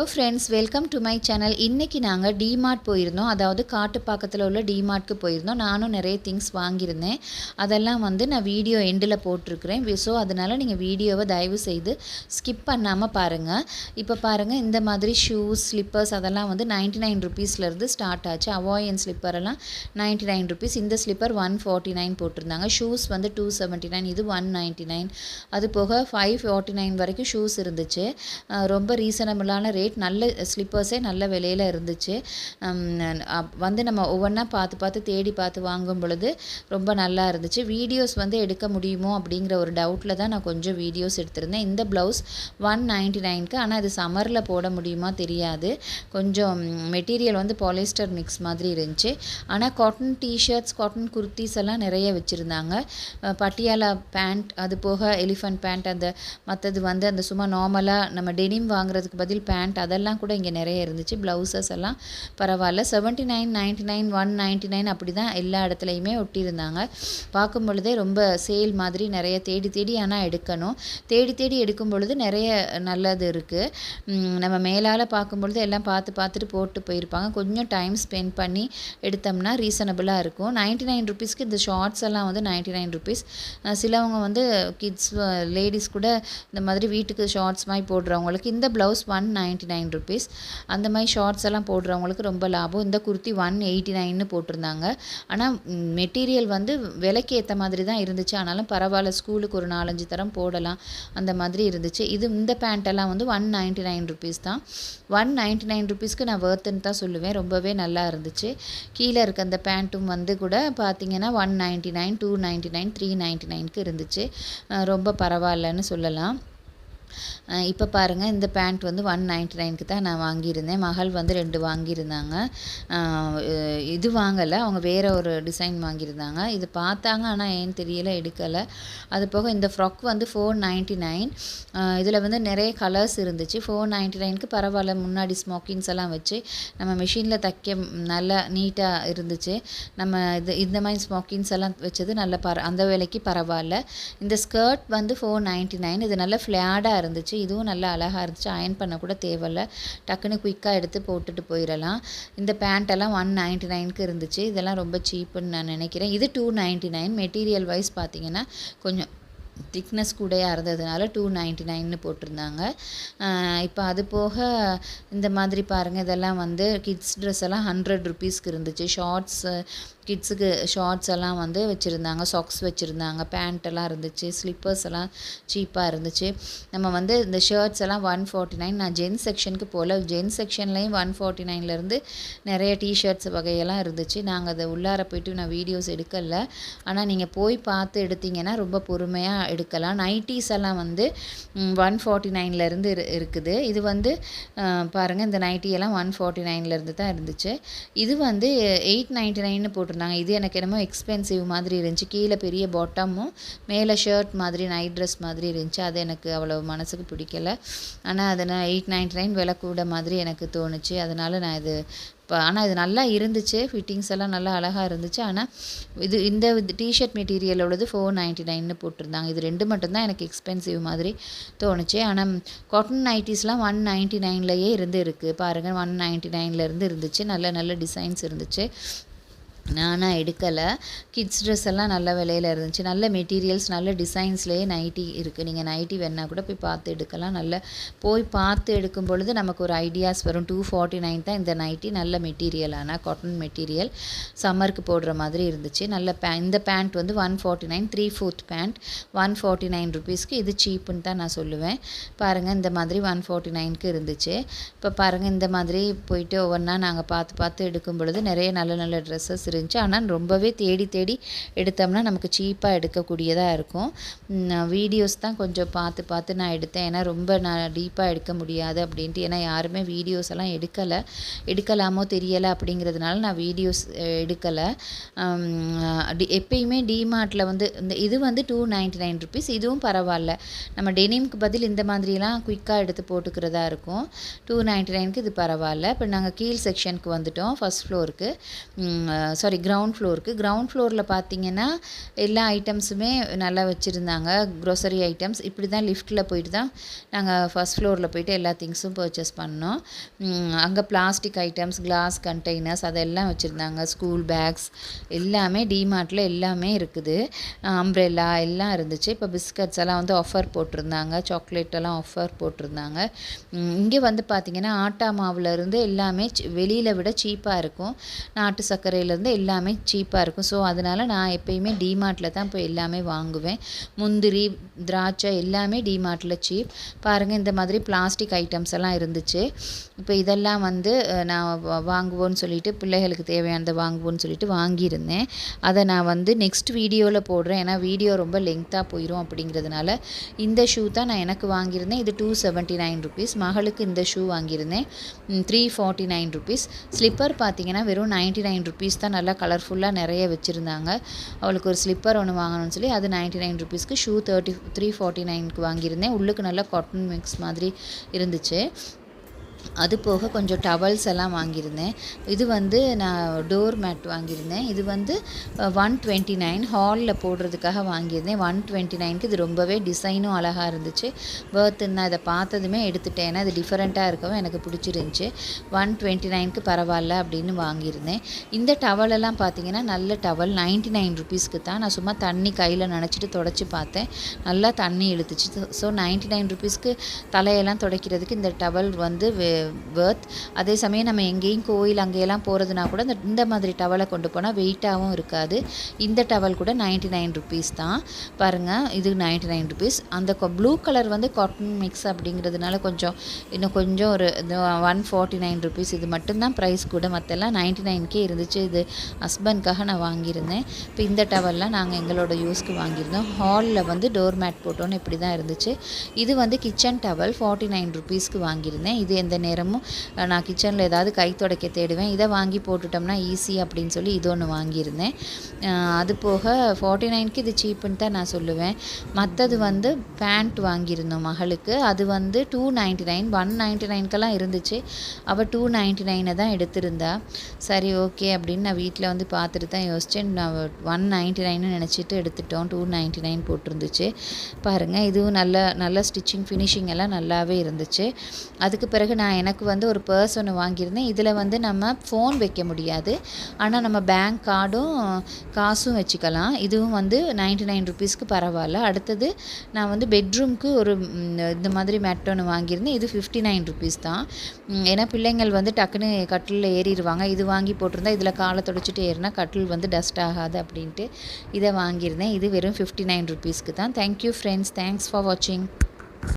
Hello friends welcome to my channel இன்றைக்கி நாங்கள் DMart போயிருந்தோம். அதாவது காட்டுப்பாக்கத்தில் உள்ள டிமார்ட்க்கு போயிருந்தோம். நானும் நிறைய திங்ஸ் வாங்கியிருந்தேன். அதெல்லாம் வந்து நான் வீடியோ எண்டில் போட்டிருக்கிறேன். ஸோ அதனால் நீங்கள் வீடியோவை தயவு செய்து ஸ்கிப் பண்ணாமல் பாருங்கள் இப்போ பாருங்கள் இந்த மாதிரி ஷூஸ் ஸ்லிப்பர்ஸ் அதெல்லாம் வந்து நைன்ட்டி நைன் ருபீஸ்லேருந்து ஸ்டார்ட் ஆச்சு. அவாயன் ஸ்லிப்பரெல்லாம் நைன்ட்டி நைன் ருபீஸ் இந்த ஸ்லிப்பர் ஒன் ஃபார்ட்டி நைன் போட்டிருந்தாங்க. ஷூஸ் வந்து டூ செவன்ட்டி நைன் இது ஒன் நைன்ட்டி நைன் அது போக ஃபைவ் ஃபார்ட்டி நைன் வரைக்கும் ஷூஸ் இருந்துச்சு. ரொம்ப ரீசனபிளான ரேட் நல்ல ஸ்லிப்பர்ஸே நல்ல விலையில் இருந்துச்சு. அப்- வந்து நம்ம ஒவ்வொன்றா பார்த்து பார்த்து தேடி பார்த்து வாங்கும் பொழுது ரொம்ப நல்லா இருந்துச்சு. வீடியோஸ் வந்து எடுக்க முடியுமோ அப்படிங்கிற ஒரு டவுட்டில் தான் நான் கொஞ்சம் வீடியோஸ் எடுத்திருந்தேன். இந்த ப்ளவுஸ் ஒன் நைன்ட்டி நைனுக்கு ஆனால் இது சம்மரில் போட முடியுமா தெரியாது. கொஞ்சம் மெட்டீரியல் வந்து பாலிஸ்டர் மிக்ஸ் மாதிரி இருந்துச்சு. ஆனால் காட்டன் டிஷர்ட்ஸ் காட்டன் குர்த்திஸ் எல்லாம் நிறைய வச்சுருந்தாங்க. பட்டியாலா பேண்ட் அது போக எலிஃபண்ட் பேண்ட் அந்த மற்றது வந்து அந்த சும்மா நார்மலாக நம்ம டெனிம் வாங்குறதுக்கு பதில் பேண்ட் அதெல்லாம் கூட இங்கே நிறைய இருந்துச்சு. ப்ளவுசஸ் எல்லாம் பரவாயில்ல. Seventy nine ninety nine one ninety nine அப்படி தான் எல்லா இடத்துலையுமே ஒட்டியிருந்தாங்க. பார்க்கும் பொழுதே ரொம்ப சேல் மாதிரி நிறைய தேடி தேடி ஆனால் எடுக்கணும். தேடி தேடி எடுக்கும் பொழுது நிறைய நல்லது இருக்குது நம்ம மேலால் பார்க்கும் பொழுது எல்லாம் பார்த்து பார்த்துட்டு போட்டு போயிருப்பாங்க. கொஞ்சம் டைம் ஸ்பெண்ட் பண்ணி எடுத்தோம்னா ரீசனபிளாக இருக்கும். நைன்ட்டி நைன் ருபீஸ்க்கு இந்த ஷார்ட்ஸ் எல்லாம் வந்து நைன்ட்டி நைன் ருபீஸ் சிலவங்க வந்து கிட்ஸ் லேடிஸ் கூட இந்த மாதிரி வீட்டுக்கு ஷார்ட்ஸ் மாதிரி போடுறவங்களுக்கு இந்த blouse one ninety nine rupees அந்த மாதிரி ஷார்ட்ஸ் எல்லாம் போடுறவங்களுக்கு ரொம்ப லாபம். இந்த குர்த்தி ஒன் எயிட்டி நைன்னு போட்டிருந்தாங்க ஆனால் மெட்டீரியல் வந்து விலைக்கு ஏற்ற மாதிரி தான் இருந்துச்சு. ஆனாலும் பரவாயில்ல ஸ்கூலுக்கு ஒரு நாலஞ்சு தரம் போடலாம். அந்த மாதிரி இருந்துச்சு. இது இந்த பேண்ட்டெல்லாம் வந்து ஒன் நைன்ட்டி நைன் ருபீஸ் தான் ஒன் நைன்ட்டி நைன் ருபீஸ்க்கு நான் வேர்த்துன்னு தான் சொல்லுவேன். ரொம்பவே நல்லா இருந்துச்சு. கீழே இருக்க அந்த பேண்ட்டும் வந்து கூட பார்த்தீங்கன்னா one ninety nine two ninety nine three ninety நைனுக்கு இருந்துச்சு ரொம்ப பரவாயில்லன்னு சொல்லலாம். இப்போ பாருங்கள் இந்த பேண்ட் வந்து ஒன் நைன்ட்டி நைனுக்கு தான் நான் வாங்கியிருந்தேன். மகள் வந்து ரெண்டு வாங்கியிருந்தாங்க. இது வாங்கலை அவங்க வேறு ஒரு டிசைன் வாங்கியிருந்தாங்க. இது பார்த்தாங்க ஆனால் ஏன்னு தெரியல எடுக்கலை. அது போக இந்த ஃப்ராக் வந்து ஃபோர் நைன்ட்டி நைன் இதில் வந்து நிறைய கலர்ஸ் இருந்துச்சு. ஃபோர் நைன்ட்டி நைனுக்கு பரவாயில்ல முன்னாடி ஸ்மோக்கிங்ஸ் எல்லாம் வச்சு நம்ம மிஷினில் தைக்க நல்லா நீட்டாக இருந்துச்சு. நம்ம இது இந்த மாதிரி ஸ்மோக்கிங்ஸ் எல்லாம் வச்சது நல்ல பர அந்த வேலைக்கு பரவாயில்ல. இந்த ஸ்கர்ட் வந்து ஃபோர் நைன்ட்டி நைன் இது நல்ல ஃப்ளாடாக இருந்துச்சு. இதுவும் நல்லா அழகாக இருந்துச்சு. அயன் பண்ண கூட தேவையில்ல. டக்குன்னு குயிக்காக எடுத்து போட்டுட்டு போயிடலாம். இந்த பேண்ட்டெல்லாம் ஒன் நைன்ட்டி நைனுக்கு இருந்துச்சு. இதெல்லாம் ரொம்ப சீப்புன்னு நான் நினைக்கிறேன். இது two ninety nine material wise பார்த்தீங்கன்னா கொஞ்சம் திக்னஸ் கூடையாக இருந்ததுனால டூ நைன்ட்டி நைன்னு போட்டிருந்தாங்க இப்போ அது போக இந்த மாதிரி பாருங்கள் இதெல்லாம் வந்து கிட்ஸ் ட்ரெஸ் எல்லாம் ஹண்ட்ரட் ருபீஸ்க்கு இருந்துச்சு. ஷார்ட்ஸு கிட்ஸுக்கு ஷார்ட்ஸ் எல்லாம் வந்து வச்சுருந்தாங்க சாக்ஸ் வச்சுருந்தாங்க பேண்ட் எல்லாம் இருந்துச்சு ஸ்லிப்பர்ஸ் எல்லாம் சீப்பாக இருந்துச்சு. நம்ம வந்து இந்த ஷர்ட்ஸ் எல்லாம் ஒன் ஃபார்ட்டி நைன் நான் ஜென்ஸ் செக்ஷனுக்கு போகல ஜென்ஸ் செக்ஷன்லேயும் ஒன் ஃபார்ட்டி நைன்லேருந்து நிறைய டிஷர்ட்ஸ் வகையெல்லாம் இருந்துச்சு. நாங்கள் அதை உள்ளார போயிட்டு நான் வீடியோஸ் எடுக்கல. ஆனால் நீங்கள் போய் பார்த்து எடுத்தீங்கன்னா ரொம்ப பொறுமையாக எடுக்கலாம். நைட்டிஸ் எல்லாம் வந்து ஒன் ஃபார்ட்டி நைன்லேருந்து இருக்குது. இது வந்து பாருங்கள் இந்த நைட்டி எல்லாம் ஒன் ஃபார்ட்டி நைன்லேருந்து தான் இருந்துச்சு. இது வந்து எயிட் நைன்ட்டி நைன்னு போட்டிருந்தாங்க. இது எனக்கு என்னமோ எக்ஸ்பென்சிவ் மாதிரி இருந்துச்சு. கீழே பெரிய பாட்டமும் மேலே ஷர்ட் மாதிரி நைட் ட்ரெஸ் மாதிரி இருந்துச்சு. அது எனக்கு அவ்வளோ மனசுக்கு பிடிக்கல. ஆனால் அதை நான் எயிட் நைன்ட்டி நைன் விலை கூட மாதிரி எனக்கு தோணுச்சு. அதனால் நான் இது இப்போ ஆனால் இது நல்லா இருந்துச்சு. ஃபிட்டிங்ஸ் எல்லாம் நல்லா அழகாக இருந்துச்சு. ஆனால் இது இந்த டிஷர்ட் மெட்டீரியல் உள்ளது ஃபோர் நைன்ட்டி நைன்னு போட்டிருந்தாங்க. இது ரெண்டு மட்டும்தான் எனக்கு எக்ஸ்பென்சிவ் மாதிரி தோணுச்சு. ஆனால் காட்டன் நைட்டிஸ்லாம் ஒன் நைன்ட்டி நைன்லையே இருந்து இருக்குது பாருங்கள் ஒன் நைன்ட்டி நைன்லேருந்து இருந்துச்சு. நல்ல நல்ல டிசைன்ஸ் இருந்துச்சு. நானாக எடுக்கலை. கிட்ஸ் ட்ரெஸ் எல்லாம் நல்ல விலையில் இருந்துச்சு. நல்ல மெட்டீரியல்ஸ் நல்ல டிசைன்ஸ்லேயே நைட்டி இருக்குது நீங்கள் நைட்டி வேணால் கூட போய் பார்த்து எடுக்கலாம். நல்ல போய் பார்த்து எடுக்கும் பொழுது நமக்கு ஒரு ஐடியாஸ் வரும். டூ ஃபார்ட்டி நைன் தான் இந்த நைட்டி நல்ல மெட்டீரியல் ஆனால் காட்டன் மெட்டீரியல் சம்மருக்கு போடுற மாதிரி இருந்துச்சு. நல்ல பே இந்த பேண்ட் வந்து one forty nine three fourth pant one forty nine ருபீஸ்க்கு இது சீப்புன்னு தான் நான் சொல்லுவேன். பாருங்கள் இந்த மாதிரி ஒன் ஃபார்ட்டி நைனுக்கு இருந்துச்சு. இப்போ பாருங்கள் இந்த மாதிரி போயிட்டு ஒவ்வொன்றா நாங்கள் பார்த்து பார்த்து எடுக்கும் பொழுது நிறைய நல்ல நல்ல ட்ரெஸ்ஸஸ் இருக்குது இருந்துச்சு. ஆனால் ரொம்பவே தேடி தேடி எடுத்தோம்னா நமக்கு சீப்பாக எடுக்கக்கூடியதாக இருக்கும். வீடியோஸ் தான் கொஞ்சம் பார்த்து பார்த்து நான் எடுத்தேன். ஏன்னா ரொம்ப நான் டீப்பாக எடுக்க முடியாது அப்படின்ட்டு. ஏன்னா யாருமே வீடியோஸ் எல்லாம் எடுக்கலை. எடுக்கலாமோ தெரியலை அப்படிங்கிறதுனால நான் வீடியோஸ் எடுக்கலை. எப்பயுமே டிமார்ட்டில் வந்து இந்த இது வந்து டூ நைன்ட்டி நைன் ருபீஸ் இதுவும் பரவாயில்ல. நம்ம டெனிம்க்கு பதில் இந்த மாதிரிலாம் குயிக்காக எடுத்து போட்டுக்கிறதா இருக்கும். டூ நைன்ட்டி நைனுக்கு இது பரவாயில்ல. இப்போ நாங்கள் கீழ் செக்ஷனுக்கு வந்துட்டோம் ஃபஸ்ட் ஃப்ளோருக்கு சாரி கிரவுண்ட் ஃப்ளோருக்கு கிரவுண்ட் ஃப்ளோரில் பார்த்தீங்கன்னா எல்லா ஐட்டம்ஸுமே நல்லா வச்சுருந்தாங்க. க்ரோசரி ஐட்டம்ஸ் இப்படி தான் லிஃப்ட்டில் போயிட்டு தான் நாங்கள் ஃபஸ்ட் ஃப்ளோரில் போயிட்டு எல்லா திங்ஸும் பர்ச்சேஸ் பண்ணோம். அங்கே பிளாஸ்டிக் ஐட்டம்ஸ் கிளாஸ் கண்டெய்னர்ஸ் அதெல்லாம் வச்சுருந்தாங்க. ஸ்கூல் பேக்ஸ் எல்லாமே டிமார்ட்டில் எல்லாமே இருக்குது. அம்ப்ரெல்லா எல்லாம் இருந்துச்சு. இப்போ பிஸ்கட்ஸ் எல்லாம் வந்து ஆஃபர் போட்டிருந்தாங்க. சாக்லேட் எல்லாம் ஆஃபர் போட்டிருந்தாங்க. இங்கே வந்து பார்த்திங்கன்னா ஆட்டா மாவுலேருந்து எல்லாமே வெளியில் விட சீப்பாக இருக்கும். நாட்டு சர்க்கரையிலேருந்து எல்லாமே சீப்பாக இருக்கும். ஸோ அதனால் நான் எப்பயுமே டிமார்ட்டில் தான் போய் எல்லாமே வாங்குவேன். முந்திரி திராட்சை எல்லாமே டிமார்ட்டில் சீப் பாருங்கள் இந்த மாதிரி பிளாஸ்டிக் ஐட்டம்ஸ் எல்லாம் இருந்துச்சு. இப்போ இதெல்லாம் வந்து நான் வாங்குவோன்னு சொல்லிட்டு பிள்ளைகளுக்கு தேவையானதை வாங்குவோன்னு சொல்லிட்டு வாங்கியிருந்தேன். அதை நான் வந்து நெக்ஸ்ட் வீடியோவில் போடுறேன். ஏன்னா வீடியோ ரொம்ப லெங்க்த்தாக போயிடும் அப்படிங்கிறதுனால இந்த ஷூ தான் நான் எனக்கு வாங்கியிருந்தேன். இது டூ செவன்ட்டி நைன் ருபீஸ் மகளுக்கு இந்த ஷூ வாங்கியிருந்தேன். Three forty nine rupees slipper பார்த்தீங்கன்னா வெறும் நைன்ட்டி நைன் ருபீஸ் தான் நல்லா கலர்ஃபுல்லாக நிறைய வச்சுருந்தாங்க. அவளுக்கு ஒரு ஸ்லிப்பர் ஒன்று வாங்கணும்னு சொல்லி அது நைன்ட்டி நைன் ருபீஸ்க்கு ஷூ தேர்ட்டி த்ரீ ஃபார்ட்டி நைனுக்கு வாங்கியிருந்தேன். உள்ளுக்கு நல்லா காட்டன் மிக்ஸ் மாதிரி இருந்துச்சு. அது போக கொஞ்சம் டவல்ஸ் எல்லாம் வாங்கியிருந்தேன். இது வந்து நான் டோர் மேட் வாங்கியிருந்தேன். இது வந்து ஒன் டுவெண்ட்டி நைன் ஹாலில் போடுறதுக்காக வாங்கியிருந்தேன். ஒன் டுவெண்ட்டி நைனுக்கு இது ரொம்பவே டிசைனும் அழகாக இருந்துச்சு. வேர்த்துன்னு நான் இதை பார்த்ததுமே எடுத்துட்டேன். ஏன்னா இது டிஃப்ரெண்ட்டாக இருக்கவும் எனக்கு பிடிச்சிருந்துச்சி. ஒன் டுவெண்ட்டி நைனுக்கு பரவாயில்ல அப்படின்னு வாங்கியிருந்தேன். இந்த டவலெல்லாம் பார்த்தீங்கன்னா நல்ல டவல் நைன்ட்டி நைன் ருபீஸ்க்கு தான். நான் சும்மா தண்ணி கையில் நினச்சிட்டு தொடச்சி பார்த்தேன். நல்லா தண்ணி இழுத்துச்சு. ஸோ நைன்ட்டி நைன் ருபீஸ்க்கு தலையெல்லாம் துடைக்கிறதுக்கு இந்த டவல் வந்து வேர்த் அதே சமயம் நம்ம எங்கேயும் கோயில் அங்கேயெல்லாம் போகிறதுனா கூட இந்த இந்த மாதிரி டவலை கொண்டு போனால் வெயிட்டாகவும் இருக்காது. இந்த டவல் கூட நைன்ட்டி நைன் ருபீஸ் தான். பாருங்கள் இது நைன்ட்டி நைன் ருபீஸ் அந்த ப்ளூ கலர் வந்து காட்டன் மிக்ஸ் அப்படிங்கிறதுனால கொஞ்சம் இன்னும் கொஞ்சம் ஒரு ஒன் ஃபார்ட்டி நைன் ருபீஸ் இது மட்டும்தான் ப்ரைஸ் கூட. மற்றெல்லாம் நைன்ட்டி நைன்க்கே இருந்துச்சு. இது ஹஸ்பண்ட்காக நான் வாங்கியிருந்தேன். இப்போ இந்த டவல்லாம் நாங்கள் எங்களோட யூஸ்க்கு வாங்கியிருந்தோம். ஹாலில் வந்து டோர் மேட் போட்டோன்னு இப்படி தான் இருந்துச்சு. இது வந்து கிச்சன் டவல் ஃபார்ட்டி நைன் ருபீஸ்க்கு வாங்கியிருந்தேன். இது எந்த நேரமும் நான் கிச்சனில் ஏதாவது கை துடைக்க தேடுவேன். இதை வாங்கி போட்டுட்டோம்னா ஈஸி அப்படின்னு சொல்லி இது ஒன்று வாங்கியிருந்தேன். அது போக ஃபார்ட்டி நைனுக்கு இது சீப்புன்னு தான் நான் சொல்லுவேன். மற்றது வந்து பேண்ட் வாங்கியிருந்தோம் மகளுக்கு. அது வந்து two ninety nine one ninety நைனுக்கெல்லாம் இருந்துச்சு. அவள் டூ நைன்ட்டி நைனை தான் எடுத்திருந்தா. சரி ஓகே அப்படின்னு நான் வீட்டில் வந்து பார்த்துட்டு தான் யோசித்தேன் நான் ஒன் நைன்ட்டி நைன்னு நினச்சிட்டு எடுத்துட்டோம். டூ நைன்ட்டி நைன் போட்டிருந்துச்சு. பாருங்கள் இதுவும் நல்ல நல்ல ஸ்டிச்சிங் ஃபினிஷிங் எல்லாம் நல்லாவே இருந்துச்சு. அதுக்கு பிறகு நான் நான் எனக்கு வந்து ஒரு பர்ஸ் ஒன்று வாங்கியிருந்தேன். இதில் வந்து நம்ம ஃபோன் வைக்க முடியாது. ஆனால் நம்ம பேங்க் கார்டும் காசும் வச்சுக்கலாம். இதுவும் வந்து நைன்ட்டி நைன் ருபீஸ்க்கு பரவாயில்ல. அடுத்தது நான் வந்து பெட்ரூம்க்கு ஒரு இந்த மாதிரி மேட் ஒன்று வாங்கியிருந்தேன். இது ஃபிஃப்டி நைன் ருபீஸ் தான் ஏன்னா பிள்ளைங்கள் வந்து டக்குன்னு கட்டிலில் ஏறிடுவாங்க இது வாங்கி போட்டிருந்தா இதில் காலை தொடச்சிட்டு ஏறினா கட்டில் வந்து டஸ்ட் ஆகாது அப்படின்ட்டு இதை வாங்கியிருந்தேன். இது வெறும் ஃபிஃப்டி நைன் ருபீஸ்க்கு தான். தேங்க்யூ ஃப்ரெண்ட்ஸ் தேங்க்ஸ் ஃபார் வாட்சிங்